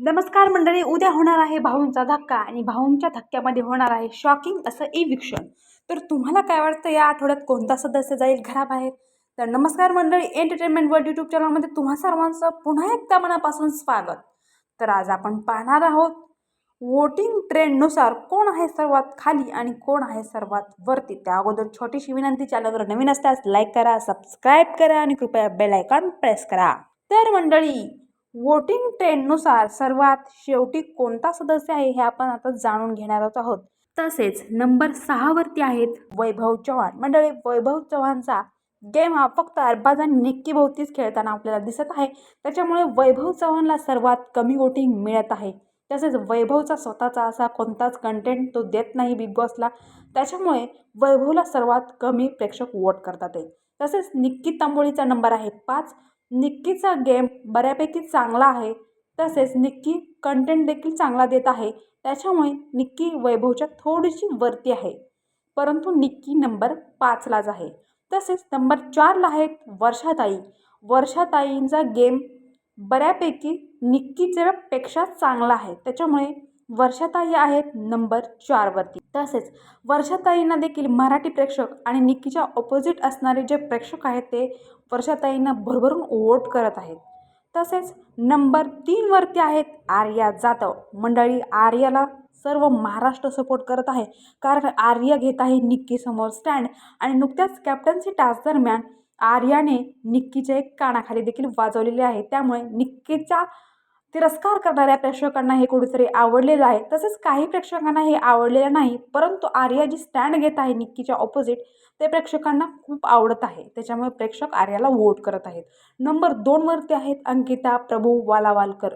नमस्कार मंडळी उद्या होणार आहे भाऊंचा धक्का आणि भाऊंच्या धक्क्यामध्ये होणार आहे शॉकिंग असं इविक्शन तर तुम्हाला काय वाटतं या आठवड्यात कोणता सदस्य जाईल घराबाहेर? तर नमस्कार मंडळी एंटरटेनमेंट वर्ल्ड यूट्यूब चॅनलमध्ये तुम्हा सर्वांचं पुन्हा एकदा मनापासून स्वागत. तर आज आपण पाहणार आहोत वोटिंग ट्रेंडनुसार कोण आहे सर्वात खाली आणि कोण आहे सर्वात वरती? त्या अगोदर छोटीशी विनंती चॅनलवर नवीन असल्यास लाईक करा सबस्क्राईब करा आणि कृपया बेल आयकॉन प्रेस करा. तर मंडळी वोटिंग ट्रेंडनुसार सर्वात शेवटी कोणता सदस्य आहे हे आपण आता जाणून घेणारच आहोत. तसेच नंबर सहावरती आहेत वैभव चव्हाण. मंडळी वैभव चव्हाणचा गेम हा फक्त अरबाज आणि निक्की भोवतीच खेळताना आपल्याला दिसत आहे. त्याच्यामुळे वैभव चव्हाणला सर्वात कमी वोटिंग मिळत आहे. तसेच वैभवचा स्वतःचा असा कोणताच कंटेंट तो देत नाही बिग बॉसला त्याच्यामुळे वैभवला सर्वात कमी प्रेक्षक वोट करतात आहे तसेच निक्की तांबोळीचा नंबर आहे पाच. निक्कीचा गेम बऱ्यापैकी चांगला आहे तसेच निक्की कंटेंट देखील चांगला देत आहे. त्याच्यामुळे निक्की वैभवच्या थोडीशी वरती आहे. परंतु निक्की नंबर पाचलाच आहे. तसेच नंबर चारला आहेत वर्षाताई. वर्षाताईंचा गेम बऱ्यापैकी निक्कीच्या पेक्षा चांगला आहे. त्याच्यामुळे वर्षाताई आहेत नंबर चारवरती तसेच वर्षाताईंना देखील मराठी प्रेक्षक आणि निक्कीच्या ऑपोजिट असणारे जे प्रेक्षक आहेत ते वर्षाताईंना भरभरून वोट करत आहेत. तसेच नंबर तीनवरती आहेत आर्या जाधव. मंडळी आर्याला सर्व महाराष्ट्र सपोर्ट करत आहे. कारण आर्या घेत आहे निक्कीसमोर स्टँड आणि नुकत्याच कॅप्टन्सी टास्क दरम्यान आर्याने निक्कीचे एक कानाखाली देखील वाजवलेले आहे. त्यामुळे निक्कीचा तिरस्कार करणाऱ्या प्रेक्षकांना हे कुठेतरी आवडलेलं आहे. तसेच काही प्रेक्षकांना हे आवडलेलं नाही परंतु आर्या जी स्टँड घेत आहे निक्कीच्या ऑपोजिट ते प्रेक्षकांना खूप आवडत आहे. त्याच्यामुळे प्रेक्षक आर्याला वोट करत आहेत. नंबर दोनवरती आहेत अंकिता प्रभू वालावालकर.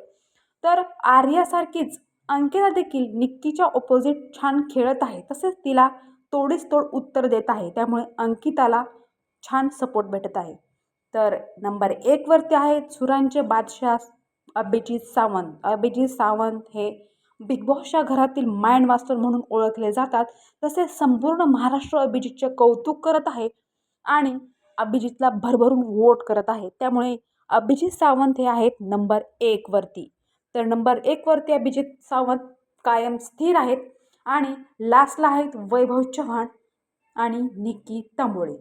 तर आर्यासारखीच अंकिता देखील निक्कीच्या ऑपोजिट छान खेळत आहे. तसेच तिला तोडीस तोड उत्तर देत आहे. त्यामुळे अंकिताला छान सपोर्ट भेटत आहे. तर नंबर एकवरती आहेत सुरांचे बादशाह अभिजित सावंत. अभिजित सावंत हे बिग बॉसच्या घरातील माइंड मास्टर म्हणून ओळखले जातात. तसेच संपूर्ण महाराष्ट्र अभिजितचे कौतुक करत आहे आणि अभिजितला भरभरून वोट करत आहे. त्यामुळे अभिजित सावंत हे आहेत नंबर एकवरती तर नंबर एकवरती अभिजित सावंत कायम स्थिर आहेत. आणि लास्टला आहेत वैभव चव्हाण आणि निक्की तांबोळे.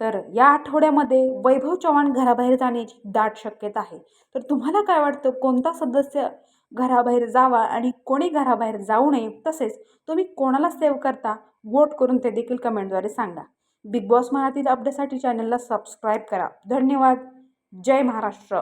तर या आठवड्यामध्ये वैभव चव्हाण घराबाहेर जाण्याची दाट शक्यता आहे. तर तुम्हाला काय वाटतं? कोणता सदस्य घराबाहेर जावा आणि कोणी घराबाहेर जाऊ नये? तसेच तुम्ही कोणाला सेव्ह करता? वोट करून ते देखील कमेंटद्वारे सांगा. बिग बॉस मराठीत अपडेटसाठी चॅनलला सबस्क्राईब करा. धन्यवाद. जय महाराष्ट्र.